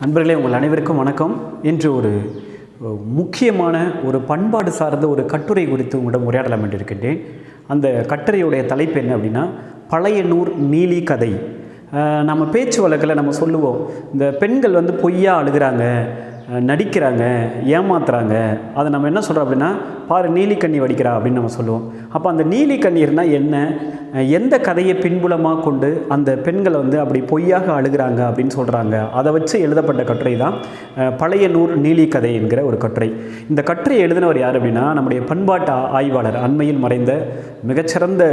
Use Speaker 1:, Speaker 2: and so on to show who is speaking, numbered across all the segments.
Speaker 1: நண்பர்களே உங்கள் அனைவருக்கும் வணக்கம். இன்று ஒரு முக்கியமான ஒரு பண்பாடு சார்ந்த ஒரு கட்டுரை குறித்து உங்களிடம் உரையாடலாம் என்று இருக்கின்றேன். அந்த கட்டுரையுடைய தலைப்பு என்ன அப்படின்னா பழையனூர் நீலி கதை. நம்ம பேச்சு வழக்கில் நம்ம சொல்லுவோம் இந்த பெண்கள் வந்து பொய்யா அழுகிறாங்க நடிக்கிறாங்க ஏமாத்துறாங்க. அதை நம்ம என்ன சொல்கிறோம் அப்படின்னா பாரு நீலி வடிக்கிறா அப்படின்னு நம்ம சொல்லுவோம். அப்போ அந்த நீலி கண்ணீர்னால் என்ன? எந்த கதையை பின்புலமாக கொண்டு அந்த பெண்களை வந்து அப்படி பொய்யாக அழுகிறாங்க அப்படின்னு சொல்கிறாங்க அதை வச்சு எழுதப்பட்ட கட்டுரை தான் பழைய நூறு நீலி கதை என்கிற ஒரு கட்டுரை. இந்த கட்டுரை எழுதினவர் யார் அப்படின்னா நம்முடைய பண்பாட்டு ஆய்வாளர் அண்மையில் மறைந்த மிகச்சிறந்த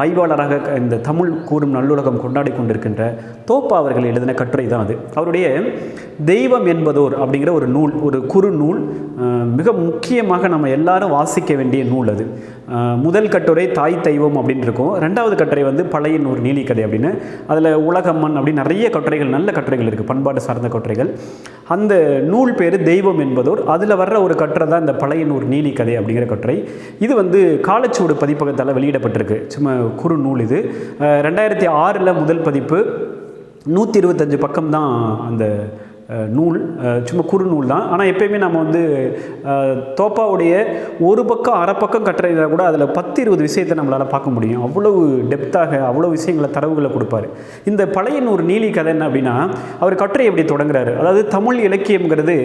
Speaker 1: ஆய்வாளராக இந்த தமிழ் கூறும் நல்லுலகம் கொண்டாடி கொண்டிருக்கின்ற தோப்பா அவர்கள் எழுதின கட்டுரை தான் அது. அவருடைய தெய்வம் என்பதோர் அப்படிங்கிற ஒரு நூல் ஒரு குறு நூல் மிக முக்கியமாக நம்ம எல்லாரும் வாசிக்க வேண்டிய நூல் அது. முதல் கட்டுரை தாய் தெய்வம் அப்படின்னு இருக்கும். ரெண்டாவது கட்டுரை வந்து பழைய நூறு நீலிக்கதை அப்படின்னு. அதில் உலகம்மன் அப்படின்னு நிறைய கட்டுரைகள் நல்ல கட்டுரைகள் இருக்குது பண்பாடு சார்ந்த கட்டுரைகள். அந்த நூல் பேர் தெய்வம் என்பதோர். அதில் வர்ற ஒரு கட்டுரை தான் இந்த பழைய நூறு நீலிக்கதை அப்படிங்கிற கட்டுரை. இது வந்து காலச்சுவடு பதிப்பகத்தால் வெளியிடப்பட்டிருக்கு. சும்மா குறு நூல் இது. ரெண்டாயிரத்தி ஆறில் முதல் பதிப்பு நூற்றி இருபத்தஞ்சு பக்கம் தான் அந்த நூல் சும்மா குறு நூல் தான். ஆனால் எப்பயுமே நம்ம வந்து தோப்பாவுடைய ஒரு பக்கம் அரை பக்கம் கட்டுறதுல கூட அதில் பத்து இருபது விஷயத்தை நம்மளால் பார்க்க முடியும். அவ்வளவு டெப்த்தாக அவ்வளோ விஷயங்களை தரவுகளை கொடுப்பாரு. இந்த பழைய நூறு நீலி கதை என்ன அப்படின்னா அவர் கட்டுரை எப்படி தொடங்குறாரு? அதாவது தமிழ் இலக்கியம்ங்கிறது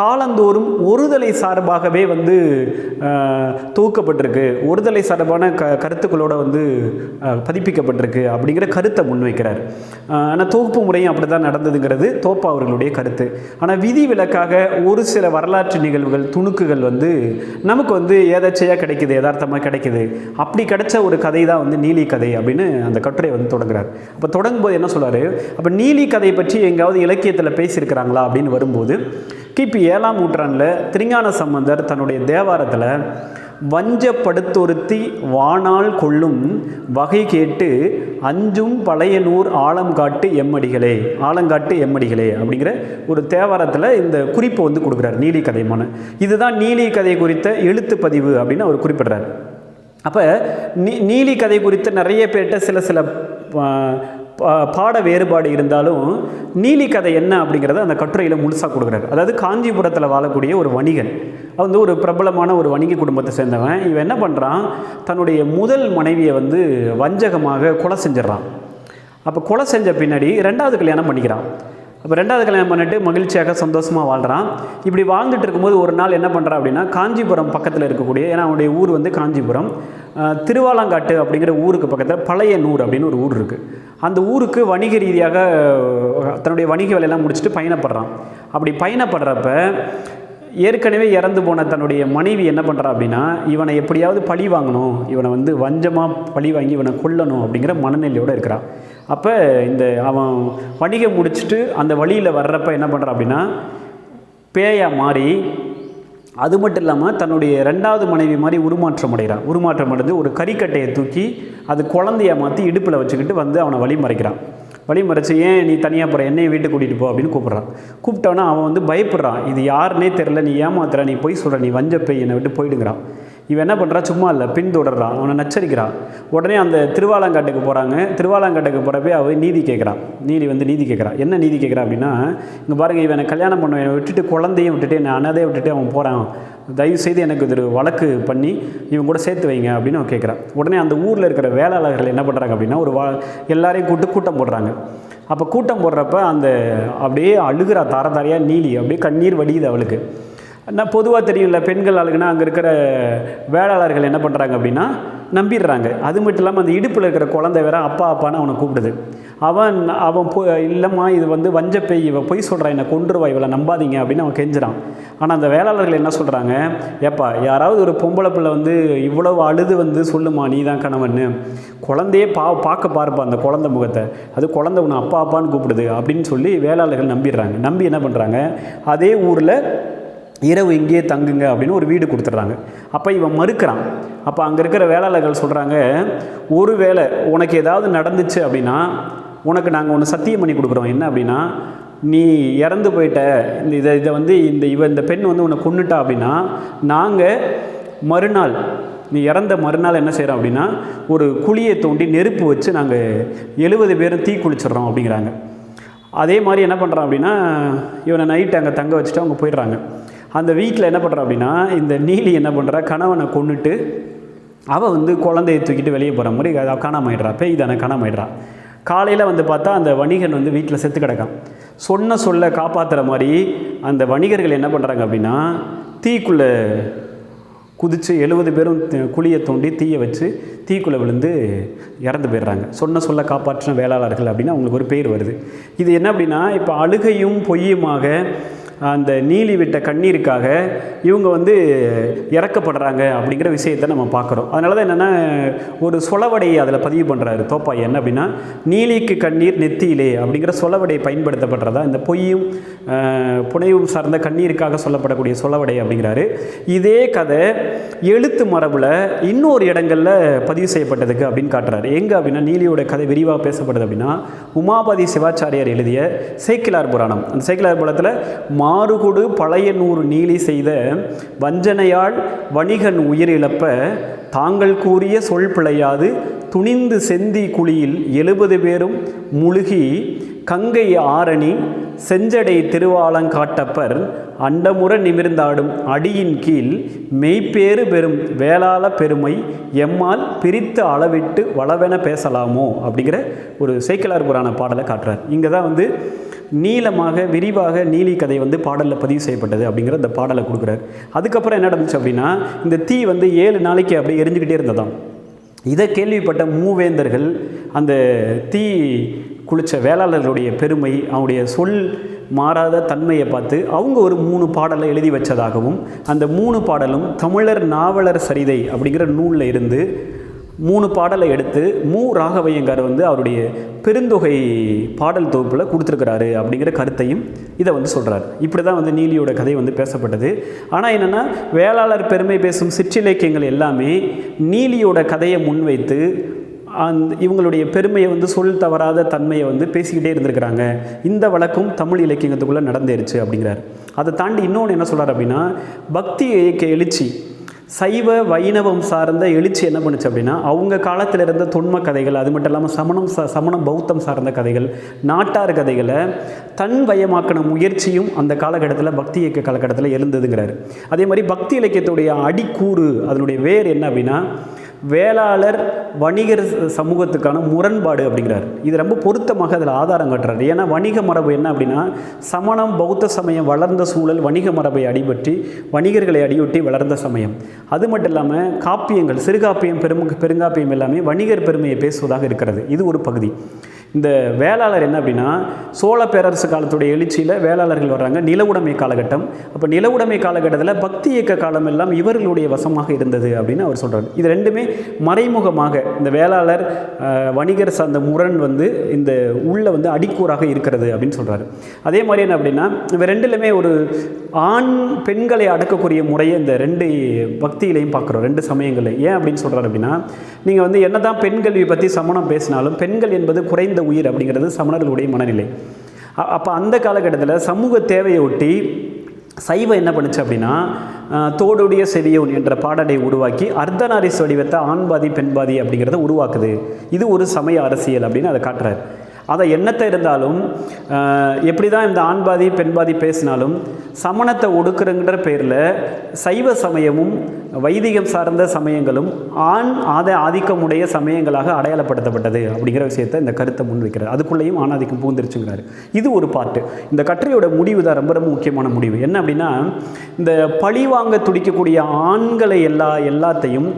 Speaker 1: காலந்தோறும் ஒருதலை சார்பாகவே வந்து தொகுக்கப்பட்டிருக்கு. ஒருதலை சார்பான க கருத்துக்களோட வந்து பதிப்பிக்கப்பட்டிருக்கு அப்படிங்கிற கருத்தை முன்வைக்கிறார். ஆனால் தொகுப்பு முறையும் அப்படி தான் நடந்ததுங்கிறது தோப்பா அவர்களுடைய கருத்து. ஆனால் விதி விலக்காக ஒரு சில வரலாற்று நிகழ்வுகள் துணுக்குகள் வந்து நமக்கு வந்து ஏதாச்சையாக கிடைக்குது யதார்த்தமாக கிடைக்குது. அப்படி கிடைச்ச ஒரு கதை தான் வந்து நீலி கதை அப்படின்னு அந்த கட்டுரை வந்து தொடங்குறார். அப்போ தொடங்கும்போது என்ன சொல்கிறார் அப்போ நீலி கதை பற்றி எங்காவது இலக்கியத்தில் பேசியிருக்கிறாங்களா அப்படின்னு வரும்போது கிபி ஏழாம் நூற்றாண்டில் திருஞான சம்பந்தர் தன்னுடைய தேவாரத்தில் வஞ்சப்படுத்தொருத்தி வானால் கொள்ளும் வகை கேட்டு அஞ்சும் பழையனூர் ஆலங்காட்டு எம்மடிகளே ஆலங்காட்டு எம்மடிகளே அப்படிங்கிற ஒரு தேவாரத்தில் இந்த குறிப்பை வந்து கொடுக்குறார் நீலி கதைமான இதுதான் நீலி கதை குறித்த எழுத்து பதிவு அப்படின்னு அவர் குறிப்பிடுறார். அப்போ நீ நீலி கதை குறித்து நிறைய பேர்கிட்ட சில சில பாட வேறுபாடு இருந்தாலும் நீலி கதை என்ன அப்படிங்கிறத அந்த கட்டுரையில் முழுசாக கொடுக்குறாரு. அதாவது காஞ்சிபுரத்தில் வாழக்கூடிய ஒரு வணிகன். அவன் வந்து ஒரு பிரபலமான ஒரு வணிக குடும்பத்தை சேர்ந்தவன். இவன் என்ன பண்ணுறான் தன்னுடைய முதல் மனைவியை வந்து வஞ்சகமாக கொலை செஞ்சிடறான். அப்போ கொலை செஞ்ச பின்னாடி ரெண்டாவது கல்யாணம் பண்ணிக்கிறான். அப்போ ரெண்டாவது கல்யாணம் பண்ணிட்டு மகிழ்ச்சியாக சந்தோஷமாக வாழ்கிறான் இப்படி வாழ்ந்துட்டு இருக்கும்போது ஒரு நாள் என்ன பண்ணுறான் அப்படின்னா காஞ்சிபுரம் பக்கத்தில் இருக்கக்கூடிய ஏன்னா அவனுடைய ஊர் வந்து காஞ்சிபுரம் திருவாலாங்காட்டு திருவாலங்காட்டு அப்படிங்கிற ஊருக்கு பக்கத்தில் பழைய நூர் அப்படின்னு ஒரு ஊர் இருக்குது அந்த ஊருக்கு வணிக ரீதியாக தன்னுடைய வணிக வேலையெல்லாம் முடிச்சுட்டு பயணப்படுறான். அப்படி பயணப்படுறப்ப ஏற்கனவே இறந்து போன தன்னுடைய மனைவி என்ன பண்ணுறா அப்படின்னா இவனை எப்படியாவது பழி வாங்கணும் இவனை வந்து வஞ்சமாக பழி வாங்கி இவனை கொல்லணும் அப்படிங்கிற மனநிலையோடு இருக்கிறான் அப்போ இந்த அவன் வணிகம் முடிச்சுட்டு அந்த வழியில் வர்றப்ப என்ன பண்ணுறான் அப்படின்னா பேயாக மாறி அது மட்டும் இல்லாமல் தன்னுடைய ரெண்டாவது மனைவி மாதிரி உருமாற்றம் அடைகிறான். உருமாற்றம் அடைஞ்சு ஒரு கறிக்கட்டையை தூக்கி அது குழந்தைய மாற்றி இடுப்பில் வச்சுக்கிட்டு வந்து அவனை வழிமறைக்கிறான் வழிமறைச்சு ஏன் நீ தனியாக போகிற என்னையை வீட்டுக்கு கூட்டிகிட்டு போ அப்படின்னு கூப்பிட்றான். கூப்பிட்டவனா அவன் வந்து பயப்படுறான். இது யாருன்னே தெரில நீ ஏமாத்துற. நீ போய் சொல்கிற நீ வஞ்சப்பை என்னை விட்டு போயிடுங்கிறான். இவன் என்ன பண்ணுறா சும்மா இல்லை பின்தொடர்றான் அவனை நச்சரிக்கிறான். உடனே அந்த திருவாலங்காட்டுக்கு போகிறாங்க திருவாலங்காட்டுக்கு போகிறப்ப அவள் நீதி கேட்குறான் நீதி வந்து நீதி கேட்குறான் என்ன நீதி கேட்குறா அப்படின்னா இங்கே பாருங்கள் இவனை கல்யாணம் பண்ண விட்டுட்டு குழந்தையும் விட்டுட்டு என்னை அனதையை விட்டுட்டு அவன் போகிறான் தயவு செய்து எனக்கு இது ஒரு வழக்கு பண்ணி இவன் கூட சேர்த்து வைங்க அப்படின்னு அவன் கேட்குறான் உடனே அந்த ஊரில் இருக்கிற வேளாளர்கள் என்ன பண்ணுறாங்க அப்படின்னா ஒரு வா எல்லாரையும் கூட்டு கூட்டம் போடுறாங்க. அப்போ கூட்டம் போடுறப்ப அந்த அப்படியே அழுகிறா தார தாரையாக நீலி அப்படியே கண்ணீர் வடியுது அவளுக்கு. நான் பொதுவாக தெரியும்ல பெண்கள் அழுகுனா அங்கே இருக்கிற வேளாளர்கள் என்ன பண்ணுறாங்க அப்படின்னா நம்பிடுறாங்க. அது மட்டும் இல்லாமல் அந்த இடுப்பில் இருக்கிற குழந்தை வேற அப்பா அப்பான்னு அவனை கூப்பிடுது. அவன் அவன் பொ இல்லைம்மா இது வந்து வஞ்ச பெய் இவன் பொய் சொல்கிறான் என்னை கொண்டுருவா இவளை நம்பாதீங்க அப்படின்னு அவன் கெஞ்சுறான். ஆனால் அந்த வேளாளர்கள் என்ன சொல்கிறாங்க ஏப்பா யாராவது ஒரு பொம்பளை பிள்ளை வந்து இவ்வளவு அழுது வந்து சொல்லுமா நீ தான் கணவன்னு. குழந்தையே பா பார்க்க பார்ப்பா அந்த குழந்தை முகத்தை. அது குழந்தை உன்னை அப்பா அப்பான்னு கூப்பிடுது அப்படின்னு சொல்லி வேளாளர்கள் நம்பிடுறாங்க. நம்பி என்ன பண்ணுறாங்க அதே ஊரில் இரவு இங்கேயே தங்குங்க அப்படின்னு ஒரு வீடு கொடுத்துட்றாங்க. அப்போ இவன் மறுக்கிறான். அப்போ அங்கே இருக்கிற வேளாளர்கள் சொல்கிறாங்க ஒரு வேளை உனக்கு ஏதாவது நடந்துச்சு அப்படின்னா உனக்கு நாங்கள் ஒன்று சத்தியம் பண்ணி கொடுக்குறோம். என்ன அப்படின்னா நீ இறந்து போயிட்ட இந்த இதை இதை வந்து இந்த இவ இந்த பெண் வந்து உன்னை கொன்னுட்டா அப்படின்னா நாங்கள் மறுநாள் நீ இறந்த மறுநாள் என்ன செய்கிறோம் அப்படின்னா ஒரு குழியை தோண்டி நெருப்பு வச்சு நாங்கள் எழுபது பேரும் தீ குளிச்சிடுறோம் அப்படிங்கிறாங்க. அதே மாதிரி என்ன பண்ணுறான் அப்படின்னா இவனை நைட்டு அங்கே தங்க வச்சுட்டு அவங்க போயிடுறாங்க. அந்த வீட்டில் என்ன பண்ணுறான் அப்படின்னா இந்த நீலி என்ன பண்ணுறா கணவனை கொன்னுட்டு அவள் வந்து குழந்தைய தூக்கிட்டு வெளியே போகிற மாதிரி அவ காணாமாயிடுறா பேய் தானே காணாமாயிடுறா. காலையில் வந்து பார்த்தா அந்த வணிகன் வந்து வீட்டில் செத்து கிடக்கான். சொன்ன சொல்ல காப்பாற்றுற மாதிரி அந்த வணிகர்கள் என்ன பண்ணுறாங்க அப்படின்னா தீக்குள்ளே குதித்து எழுபது பேரும் குழியை தோண்டி தீயை வச்சு தீக்குள்ளே விழுந்து இறந்து போயிடுறாங்க. சொன்ன சொல்ல காப்பாற்றின வேளாளர்கள் அப்படின்னு அவங்களுக்கு ஒரு பேர் வருது. இது என்ன அப்படின்னா இப்போ அழுகையும் பொய்யுமாக அந்த நீலி விட்ட கண்ணீருக்காக இவங்க வந்து இறக்கப்படுறாங்க அப்படிங்கிற விஷயத்தை நம்ம பார்க்குறோம். அதனால தான் என்னென்னா ஒரு சொலவடையை அதில் பதிவு பண்ணுறாரு தோப்பா என்ன அப்படின்னா நீலிக்கு கண்ணீர் நெத்தியிலே அப்படிங்கிற சொலவடை பயன்படுத்தப்படுறதா இந்த பொய்யும் புனைவும் சார்ந்த கண்ணீருக்காக சொல்லப்படக்கூடிய சொலவடை அப்படிங்கிறாரு. இதே கதை எழுத்து மரபில் இன்னொரு இடங்களில் பதிவு செய்யப்பட்டதுக்கு அப்படின்னு காட்டுறாரு. எங்கே அப்படின்னா நீலியோட கதை விரிவாக பேசப்படுது அப்படின்னா உமாபதி சிவாச்சாரியார் எழுதிய சேக்கிலார் புராணம். அந்த சேக்கிலார் புராணத்தில் மா மாறுகுடு பழைய நூறு நீலி செய்த வஞ்சனையால் வணிகன் உயிரிழப்ப தாங்கள் கூறிய சொல் பிழையாது. துணிந்து செந்தி குழியில் எழுபது பேரும் முழுகி கங்கை ஆரணி செஞ்சடை திருவாலங்காட்டப்பர் அண்டமுற நிமிர்ந்தாடும் அடியின் கீழ் மெய்ப்பேறு பெறும் வேளாள பெருமை எம்மால் பிரித்து அளவிட்டு வளவென பேசலாமோ? அப்படிங்கிற ஒரு சேக்கிலார் புராண பாடலை காட்டுறார். இங்கே தான் வந்து நீளமாக விரிவாக நீலி கதை வந்து பாடலில் பதிவு செய்யப்பட்டது அப்படிங்கிற அந்த பாடலை கொடுக்குறாரு. அதுக்கப்புறம் என்ன நடந்துச்சு அப்படின்னா இந்த தீ வந்து ஏழு நாளைக்கு அப்படியே எரிஞ்சுக்கிட்டே இருந்ததாம். இதை கேள்விப்பட்ட மூவேந்தர்கள் அந்த தீ குளித்த வேளாளர்களுடைய பெருமை அவனுடைய சொல் மாறாத தன்மையை பார்த்து அவங்க ஒரு மூணு பாடலை எழுதி வச்சதாகவும் அந்த மூணு பாடலும் தமிழர் நாவலர் சரிதை அப்படிங்கிற நூலில் இருந்து மூணு பாடலை எடுத்து மு. ராகவையங்கார் வந்து அவருடைய பெருந்தொகை பாடல் தொகுப்பில் கொடுத்துருக்கிறாரு அப்படிங்கிற கருத்தையும் இதை வந்து சொல்கிறார் இப்படி தான் வந்து நீலியோட கதை வந்து பேசப்பட்டது. ஆனால் என்னென்னா வேளாளர் பெருமை பேசும் சிற்றிலக்கியங்கள் எல்லாமே நீலியோட கதையை முன்வைத்து அந்த இவங்களுடைய பெருமையை வந்து சொல் தவறாத தன்மையை வந்து பேசிக்கிட்டே இருந்திருக்கிறாங்க. இந்த வழக்கும் தமிழ் இலக்கியத்துக்குள்ளே நடந்தேருச்சு அப்படிங்கிறார். அதை தாண்டி இன்னொன்று என்ன சொல்கிறார் அப்படின்னா பக்தி இயக்க எழுச்சி சைவ வைணவம் சார்ந்த எழுச்சி என்ன பண்ணுச்சு அப்படின்னா அவங்க காலத்தில் இருந்த தொன்ம கதைகள் அது மட்டும் இல்லாமல் சமணம் ச சமணம் பௌத்தம் சார்ந்த கதைகள் நாட்டார் கதைகளை தன் வயமாக்கின முயற்சியும் அந்த காலகட்டத்தில் பக்தி இயக்க காலகட்டத்தில் எழுந்ததுங்கிறாரு அதே மாதிரி பக்தி இலக்கியத்துடைய அடிக்கூறு அதனுடைய வேர் என்ன அப்படின்னா வேளாளர் வணிகர் சமூகத்துக்கான முரண்பாடு அப்படிங்கிறார். இது ரொம்ப பொருத்தமாக அதில் ஆதாரம் கட்டுறாரு. ஏன்னா வணிக மரபு என்ன அப்படின்னா சமணம் பௌத்த சமயம் வளர்ந்த சூழல் வணிக மரபை அடிபற்றி வணிகர்களை அடியொட்டி வளர்ந்த சமயம். அது மட்டும் இல்லாமல் காப்பியங்கள் சிறுகாப்பியம் பெரும் பெருங்காப்பியம் எல்லாமே வணிகர் பெருமையை பேசுவதாக இருக்கிறது. இது ஒரு பகுதி. இந்த வேளாளர் என்ன அப்படின்னா சோழ பேரரசு காலத்துடைய எழுச்சியில் வேளாளர்கள் வர்றாங்க. நில உடைமை காலகட்டம். அப்போ நில உடைமை காலகட்டத்தில் பக்தி இயக்க காலம் எல்லாம் இவர்களுடைய வசமாக இருந்தது அப்படின்னு அவர் சொல்கிறார் இது ரெண்டுமே மறைமுகமாக இந்த வேளாளர் வணிகர் சார்ந்த முரண் வந்து இந்த உள்ள வந்து அடிக்கூறாக இருக்கிறது அப்படின்னு சொல்கிறாரு அதே மாதிரி என்ன அப்படின்னா இவ ரெண்டுலையுமே ஒரு ஆண் பெண்களை அடக்கக்கூடிய முறையை இந்த ரெண்டு பக்தியிலையும் பார்க்குறோம். ரெண்டு சமயங்களையும் ஏன் அப்படின்னு சொல்கிறார் அப்படின்னா நீங்கள் வந்து என்னதான் பெண் கல்வி பற்றி சமணம் பேசினாலும் பெண்கள் என்பது குறைந்த உயிர் அப்படிங்கிறது சமணர்களுடைய மனநிலை. அப்போ அந்த காலகட்டத்தில் சமூக தேவையை ஒட்டி சைவம் என்ன பண்ணுச்சு அப்படின்னா தோடுடைய செவியோன் என்ற பாடலை உருவாக்கி அர்த்தநாரிஸ் வடிவத்தை ஆண்பாதி பெண்பாதி அப்படிங்கிறத உருவாக்குது. இது ஒரு சமய அரசியல் அப்படின்னு அதை காட்டுறாரு. அதை என்னத்தை இருந்தாலும் எப்படி தான் இந்த ஆண்பாதி பெண்பாதி பேசினாலும் சமணத்தை ஒடுக்குறங்கிற பேரில் சைவ சமயமும் வைதிகம் சார்ந்த சமயங்களும் ஆண் ஆத ஆதிக்கமுடைய சமயங்களாக அடையாளப்படுத்தப்பட்டது அப்படிங்கிற விஷயத்தை இந்த கருத்தை முன்வைக்கிறார். அதுக்குள்ளேயும் ஆணாதிக்கம் பூந்துருச்சுங்கிறாரு. இது ஒரு பாட்டு. இந்த கட்டுரையோட முடிவு தான் ரொம்ப ரொம்ப முக்கியமான முடிவு. என்ன அப்படின்னா இந்த பழிவாங்க துடிக்கக்கூடிய ஆண்களை எல்லா எல்லாத்தையும்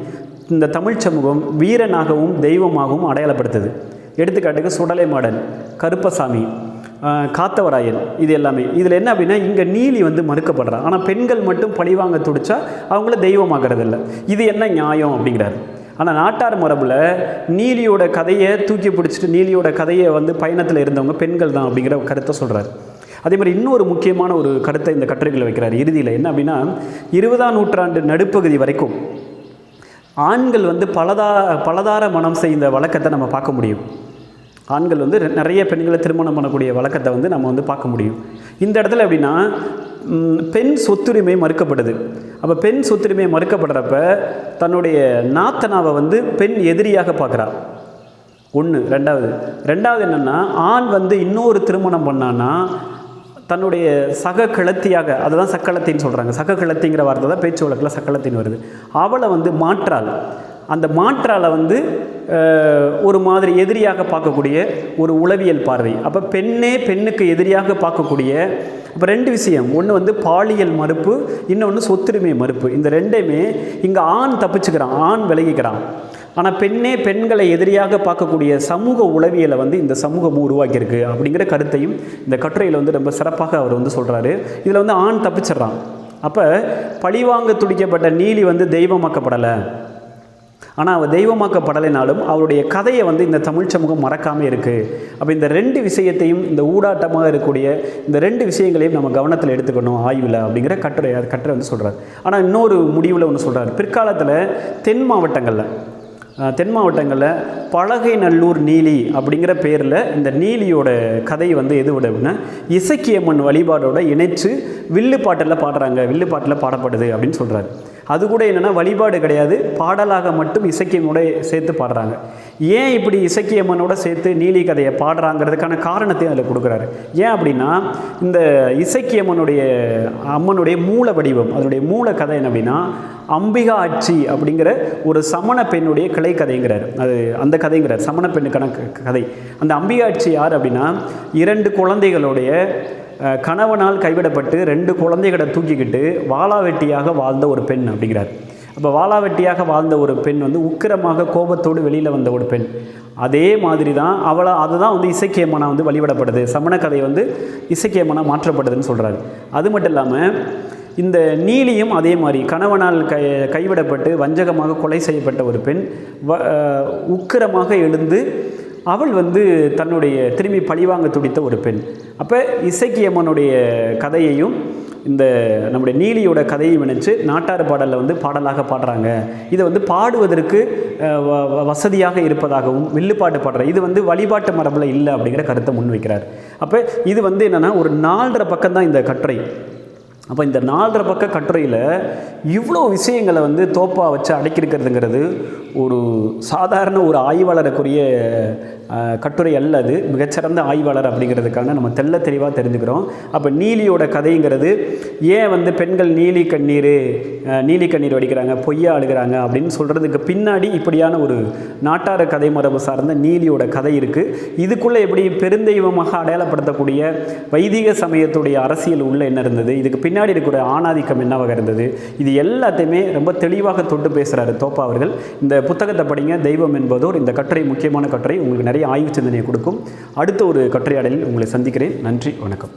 Speaker 1: இந்த தமிழ் சமூகம் வீரனாகவும் தெய்வமாகவும் அடையாளப்படுத்துது. எடுத்துக்காட்டுக்கு சுடலை மாடன் கருப்பசாமி காத்தவராயன் இது எல்லாமே. இதில் என்ன அப்படின்னா இங்கே நீலி வந்து மறுக்கப்படுறான் ஆனால் பெண்கள் மட்டும் பழிவாங்க துடிச்சா அவங்கள தெய்வமாகறதில்ல இது என்ன நியாயம் அப்படிங்கிறாரு. ஆனால் நாட்டார் மரபில் நீலியோட கதையை தூக்கி பிடிச்சிட்டு நீலியோட கதையை வந்து பயணத்தில் இருந்தவங்க பெண்கள் தான் அப்படிங்கிற கருத்தை சொல்கிறாரு அதே மாதிரி இன்னொரு முக்கியமான ஒரு கருத்தை இந்த கட்டுரைகளை வைக்கிறார். இறுதியில் என்ன அப்படின்னா இருபதாம் நூற்றாண்டு நடுப்பகுதி வரைக்கும் ஆண்கள் வந்து பலதா பலதார மனம் செய்த வழக்கத்தை நம்ம பார்க்க முடியும். ஆண்கள் வந்து நிறைய பெண்களை திருமணம் பண்ணக்கூடிய வழக்கத்தை வந்து நம்ம வந்து பார்க்க முடியும். இந்த இடத்துல எப்படின்னா பெண் சொத்துரிமை மறுக்கப்படுது. அப்போ பெண் சொத்துரிமை மறுக்கப்படுறப்ப தன்னுடைய நாத்தனாவை வந்து பெண் எதிரியாக பார்க்குறா. ஒன்று ரெண்டாவது. ரெண்டாவது என்னென்னா ஆண் வந்து இன்னொரு திருமணம் பண்ணான்னா தன்னுடைய சக கிளத்தியாக அதை தான் சக்களத்தின்னு சொல்கிறாங்க சக கிளத்திங்கிற வார்த்தை தான் பேச்சு வழக்கில் சக்களத்தின்னு வருது. அவளை வந்து மாற்றாள். அந்த மாற்றால் வந்து ஒரு மாதிரி எதிரியாக பார்க்கக்கூடிய ஒரு உளவியல் பார்வை. அப்போ பெண்ணே பெண்ணுக்கு எதிரியாக பார்க்கக்கூடிய இப்போ ரெண்டு விஷயம். ஒன்று வந்து பாலியல் மறுப்பு இன்னொன்று சொத்துரிமை மறுப்பு. இந்த ரெண்டையுமே இங்கே ஆண் தப்பிச்சுக்கிறான் ஆண் விலகிக்கிறான். ஆனால் பெண்ணே பெண்களை எதிரியாக பார்க்கக்கூடிய சமூக உளவியலை வந்து இந்த சமூகம் உருவாக்கியிருக்கு அப்படிங்கிற கருத்தையும் இந்த கட்டுரையில் வந்து ரொம்ப சிறப்பாக அவர் வந்து சொல்கிறாரு இதில் வந்து ஆண் தப்பிச்சிடுறான். அப்போ பழிவாங்க துடிக்கப்பட்ட நீலி வந்து தெய்வமாக்கப்படலை. ஆனால் அவள் தெய்வமாக்கப்படலைனாலும் அவருடைய கதையை வந்து இந்த தமிழ் சமூகம் மறக்காமல் இருக்குது அப்போ இந்த ரெண்டு விஷயத்தையும் இந்த ஊடாட்டமாக இருக்கக்கூடிய இந்த ரெண்டு விஷயங்களையும் நம்ம கவனத்தில் எடுத்துக்கணும் ஆய்வில் அப்படிங்கிற கட்டுரை கட்டுரை வந்து சொல்கிறார் ஆனால் இன்னொரு முடிவில் ஒன்று சொல்கிறார் பிற்காலத்தில் தென் மாவட்டங்களில் தென் மாவட்டங்களில் பலகை நல்லூர் நீலி அப்படிங்கிற பேரில் இந்த நீலியோட கதை வந்து எது விட இசக்கியம்மன் வழிபாடோட இணைச்சு வில்லு பாட்டில் பாடுறாங்க. வில்லு பாட்டில் பாடப்படுது அப்படின்னு சொல்கிறாரு அது கூட என்னென்னா வழிபாடு கிடையாது. பாடலாக மட்டும் இசக்கியமோட சேர்த்து பாடுறாங்க. ஏன் இப்படி இசக்கியம்மனோட சேர்த்து நீலி கதையை பாடுறாங்கிறதுக்கான காரணத்தையும் அதில் கொடுக்குறாரு. ஏன் அப்படின்னா இந்த இசக்கியம்மனுடைய அம்மனுடைய மூல வடிவம் அதனுடைய மூல கதை என்ன அப்படின்னா அம்பிகா ஆட்சி அப்படிங்கிற ஒரு சமண பெண்ணுடைய கிளை கதைங்கிறார். அது அந்த கதைங்கிறார் சமண பெண்ணுக்கான கதை. அந்த அம்பிகா ஆட்சி யார் அப்படின்னா இரண்டு குழந்தைகளுடைய கணவனால் கைவிடப்பட்டு ரெண்டு குழந்தைகளை தூக்கிக்கிட்டு வாளாவெட்டியாக வாழ்ந்த ஒரு பெண் அப்படிங்கிறார். அப்போ வாளாவெட்டியாக வாழ்ந்த ஒரு பெண் வந்து உக்கிரமாக கோபத்தோடு வெளியில் வந்த ஒரு பெண். அதே மாதிரி தான் அவளை அதுதான் வந்து இசைக்கியம்மனா வந்து வழிபடப்படுது. சமண கதை வந்து இசைக்கியம்மனா மாற்றப்படுதுன்னு சொல்கிறாரு அது மட்டும் இல்லாமல் இந்த நீலியும் அதே மாதிரி கணவனால் கை கைவிடப்பட்டு வஞ்சகமாக கொலை செய்யப்பட்ட ஒரு பெண் வ உக்கிரமாக எழுந்து அவள் வந்து தன்னுடைய திரும்பி பழிவாங்க துடித்த ஒரு பெண். அப்போ இசக்கியம்மனுடைய கதையையும் இந்த நம்முடைய நீலியோட கதையை இணைச்சு நாட்டார் பாடலில் வந்து பாடலாக பாடுறாங்க. இதை வந்து பாடுவதற்கு வ- வ- வசதியாக இருப்பதாகவும் வில்லுப்பாட்டு பாடுற இது வந்து வழிபாட்டு மரபில் இல்லை அப்படிங்கிற கருத்தை முன்வைக்கிறார். அப்போ இது வந்து என்னென்னா ஒரு நாலரை பக்கம் தான் இந்த கட்டுரை. அப்போ இந்த நாலரை பக்க கட்டுரையில் இவ்வளோ விஷயங்களை வந்து தோப்பாக வச்சு அடக்கியிருக்கிறதுங்கிறது ஒரு சாதாரண ஒரு ஆய்வாளருக்குரிய கட்டுரை அல்ல அது. மிகச்சிறந்த ஆய்வாளர் அப்படிங்கிறதுக்கான நம்ம தெள்ள தெளிவாக தெரிஞ்சுக்கிறோம். அப்போ நீலியோட கதைங்கிறது ஏன் வந்து பெண்கள் நீலி கண்ணீர் நீலி கண்ணீர் வடிக்கிறாங்க பொய்யா அழுகிறாங்க அப்படின்னு சொல்கிறதுக்கு பின்னாடி இப்படியான ஒரு நாட்டார கதை மரபு சார்ந்த நீலியோட கதை இருக்குது இதுக்குள்ளே எப்படி பெருந்தெய்வமாக அடையாளப்படுத்தக்கூடிய வைதிக சமயத்துடைய அரசியல் உள்ள என்ன இருந்தது? இதுக்கு பின்னாடி இருக்கிற ஆணாதிக்கம் என்னவாக இருந்தது? இது எல்லாத்தையுமே ரொம்ப தெளிவாக தொட்டு பேசுகிறாரு தோப்பா அவர்கள். இந்த புத்தகத்தை படிங்க. தெய்வம் என்பதோர் இந்த கட்டுரை முக்கியமான கட்டுரை உங்களுக்கு நிறைய ஆய்வு சிந்தனையை கொடுக்கும். அடுத்த ஒரு கட்டுரையாடலில் உங்களை சந்திக்கிறேன். நன்றி வணக்கம்.